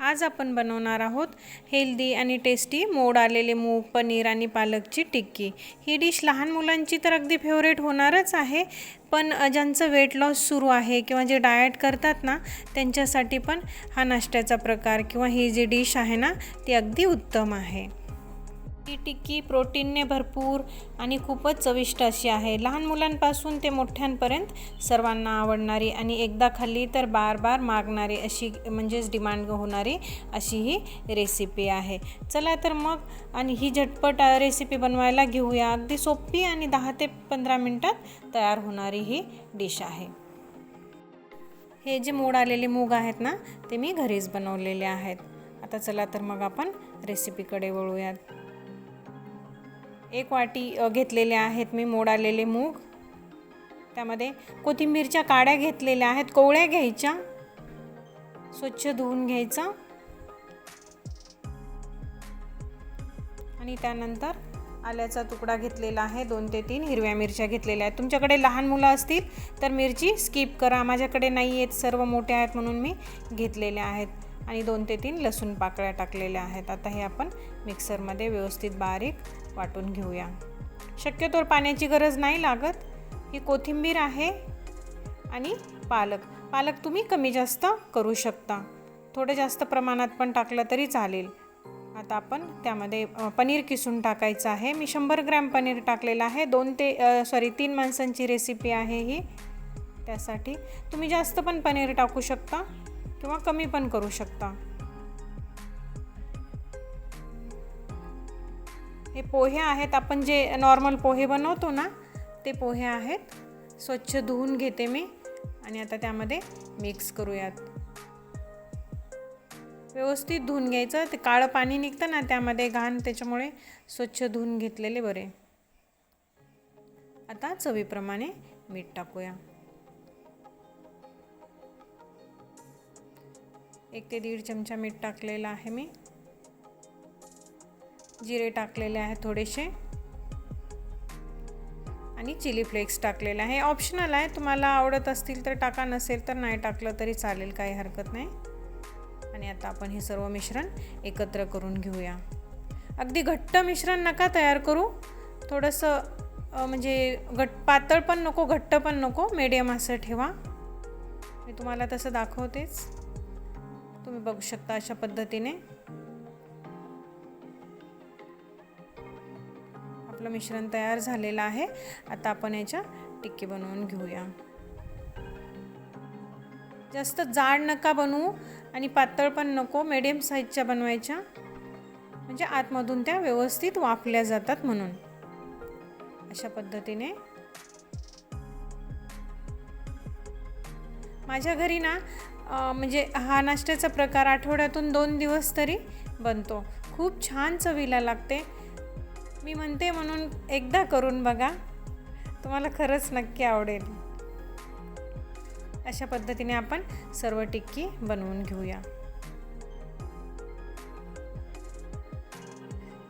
आज आपण बनवणार आहोत हेल्दी आणि टेस्टी मोड आलेले मूग पनीर आणि पालकची टिक्की. ही डिश लहान मुलांची तर अगदी फेवरेट होणारच आहे पण ज्यांचं वेट लॉस सुरू आहे किंवा जे डाएट करतात ना त्यांच्यासाठी पण हा नाश्त्याचा प्रकार किंवा ही जी डिश आहे ना ती अगदी उत्तम आहे. ही टिक्की प्रोटीनने भरपूर आणि खूपच चविष्ट अशी आहे. लहान मुलांपासून ते मोठ्यांपर्यंत सर्वांना आवडणारी आणि एकदा खाल्ली तर बार बार मागणारी अशी म्हणजेच डिमांड होणारी अशी ही रेसिपी आहे. चला तर मग आणि ही झटपट रेसिपी बनवायला घेऊया. अगदी सोपी आणि दहा ते पंधरा मिनटात तयार होणारी ही डिश आहे. हे जे मोड आलेले मूग आहेत ना ते मी घरीच बनवलेले आहेत. आता चला तर मग आपण रेसिपीकडे वळूयात. एक वाटी घेतलेले आहेत मी मोडालेले मूग. त्यामध्ये कोथिंबीरच्या काड्या घेतलेल्या आहेत कोवळ्या घ्यायच्या स्वच्छ धुवून घ्यायचं. आणि त्यानंतर आल्याचा तुकडा घेतलेला आहे दोन ते तीन हिरव्या मिरच्या घेतलेल्या आहेत. तुमच्याकडे लहान मुलं असतील तर मिरची स्किप करा माझ्याकडे नाही आहेत सर्व मोठ्या आहेत म्हणून मी घेतलेल्या आहेत. आणि दोन ते तीन लसूण पाकळ्या टाकलेल्या आहेत. आता हे आपण मिक्सरमध्ये व्यवस्थित बारीक वाटून घेऊया. शक्यतोवर पाण्याची गरज नाही लागत. ही कोथिंबीर आहे आणि पालक. पालक तुम्ही कमी जास्त करू शकता. थोडं जास्त प्रमाणात पण टाकलं तरी चालेल. आता आपण त्यामध्ये पनीर किसून टाकायचं आहे. मी शंभर ग्रॅम पनीर टाकलेलं आहे. दोन ते सॉरी तीन माणसांची रेसिपी आहे ही. त्यासाठी तुम्ही जास्त पण पनीर टाकू शकता किंवा कमी पण करू शकता. हे पोहे आहेत आपण जे नॉर्मल पोहे बनवतो ना ते पोहे आहेत. स्वच्छ धुवून घेते मी आणि आता त्यामध्ये मिक्स करूयात. व्यवस्थित धुवून घ्यायचं ते काळं पाणी निघतं ना त्यामध्ये घाण त्याच्यामुळे स्वच्छ धुवून घेतलेले बरे. आता चवीप्रमाणे मीठ टाकूया. एक ते दीड चमचा मीठ टाकलेलं आहे मी. जिरे टाकलेले आहेत थोडेसे. आणि चिली फ्लेक्स टाकलेले आहे. ऑप्शनल आहे. तुम्हाला आवडत असतील तर टाका नसेल तर नाही टाकलं तरी चालेल काही हरकत नाही. आणि आता आपण हे सर्व मिश्रण एकत्र करून घेऊया. अगदी घट्ट मिश्रण नका तयार करू. थोडंसं म्हणजे घट पातळ पण नको घट्ट पण नको. मीडियम असं ठेवा. मी तुम्हाला तसं दाखवतेच. तुम्ही बघू शकता अशा पद्धतीने. आपलं मिश्रण तयार झालेलं आहे. आता आपण याच्या टिक्की बनवून घेऊया. जास्त जाड नका बनवू आणि पातळ पण नको मिडियम साईजच्या बनवायच्या. म्हणजे आतमधून त्या व्यवस्थित वाफल्या जातात म्हणून. अशा पद्धतीने. माझ्या घरी ना म्हणजे हा नाश्त्याचा प्रकार आठवड्यातून दोन दिवस तरी बनतो. खूप छान चवीला लागते. मी म्हणते म्हणून एकदा करून बघा. तुम्हाला खरंच नक्की आवडेल. अशा पद्धतीने आपण सर्व टिक्की बनवून घेऊया.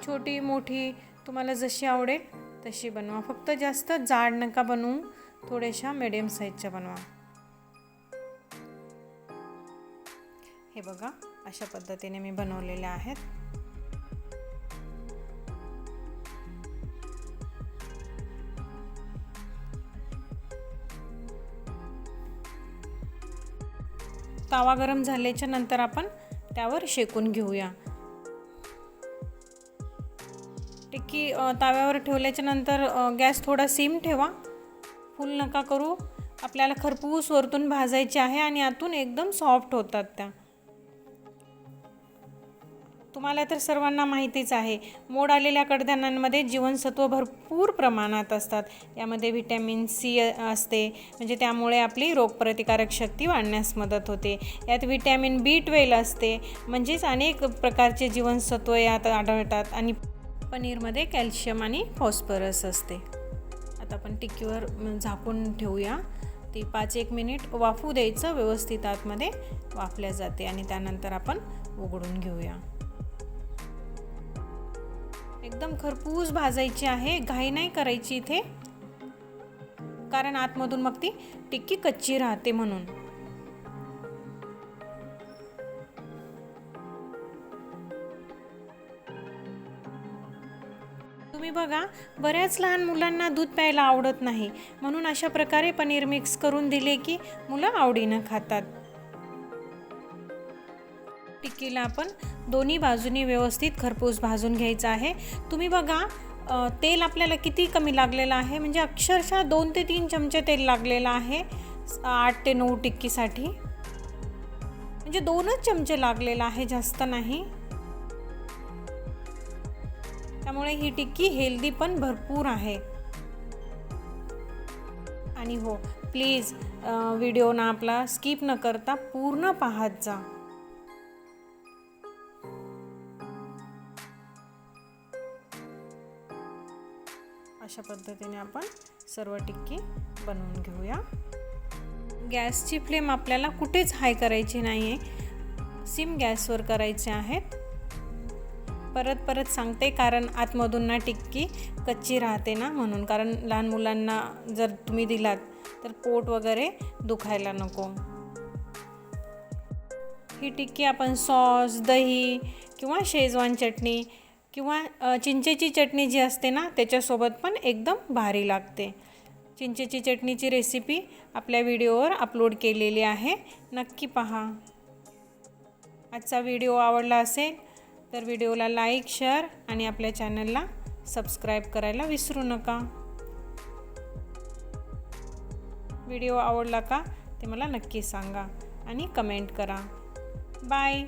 छोटी मोठी तुम्हाला जशी आवडेल तशी बनवा. फक्त जास्त जाड नका बनवू. थोड्याशा मिडियम साईजच्या बनवा. हे बघा अशा पद्धतीने मी बनवलेल्या आहेत. तावा गरम झाल्याच्यानंतर आपण त्यावर शेकून घेऊया. टिक्की तव्यावर ताव्यावर ठेवल्याच्या नंतर गॅस थोडा सिम ठेवा. फुल नका करू. आपल्याला खरपूस वरतून भाजायचे आहे आणि आतून एकदम सॉफ्ट होतात त्या. तुम्हाला तर सर्वांना माहितीच आहे. मोड आलेल्या कडधान्यांमध्ये जीवनसत्व भरपूर प्रमाणात असतात. यामध्ये व्हिटॅमिन सी असते. म्हणजे त्यामुळे आपली रोगप्रतिकारक शक्ती वाढण्यास मदत होते. यात व्हिटॅमिन बी ट्वेल असते. म्हणजेच अनेक प्रकारचे जीवनसत्व यात आढळतात आणि पनीरमध्ये कॅल्शियम आणि फॉस्फरस असते. आता आपण टिक्कीवर झाकून ठेवूया. ती पाच एक मिनिट वाफू द्यायचं. व्यवस्थित आतमध्ये वाफल्या जाते आणि त्यानंतर आपण उघडून घेऊया. एकदम खरपूस भाजायची आहे. घाई नाही करायची इथे. कारण आतमधून मग ती टिक्की कच्ची राहते म्हणून. तुम्ही बघा बऱ्याच लहान मुलांना दूध प्यायला आवडत नाही. म्हणून अशा प्रकारे पनीर मिक्स करून दिले की मुलं आवडीनं खातात. टिक्कीला आपण दोन्ही बाजूनी व्यवस्थित खरपूस भाजून घ्यायचं आहे. तुम्ही बघा तेल आपल्याला किती कमी लागलेलं आहे? म्हणजे अक्षरशः दोन ते तीन चमचे तेल लागलेलं आहे आठ ते नऊ टिक्कीसाठी. म्हणजे दोनच चमचे लागलेलं आहे जास्त नाही. त्यामुळे ही टिक्की हेल्दी पण भरपूर आहे. आणि हो प्लीज व्हिडिओ ना आपला स्किप न करता पूर्ण पाहत जा. अशा पद्धतीने आपण सर्व टिक्की बनवून घेऊया. गॅसची फ्लेम आपल्याला कुठेच हाय करायची नाही आहे सिम गॅसवर करायचे आहेत. परत परत सांगते कारण आतमधून ना टिक्की कच्ची राहते ना म्हणून. कारण लहान मुलांना जर तुम्ही दिलात तर पोट वगैरे दुखायला नको. ही टिक्की आपण सॉस दही किंवा शेजवान चटणी किंवा चिंचेची चटणी जी असते ना त्याच्यासोबत पण एकदम भारी लागते. चिंचेची चटणीची रेसिपी आपल्या व्हिडिओवर अपलोड केलेली आहे. नक्की पहा. आजचा व्हिडिओ आवडला असेल तर व्हिडिओला लाईक शेअर आणि आपल्या चॅनलला सबस्क्राईब करायला विसरू नका. व्हिडिओ आवडला का ते मला नक्की सांगा आणि कमेंट करा. बाय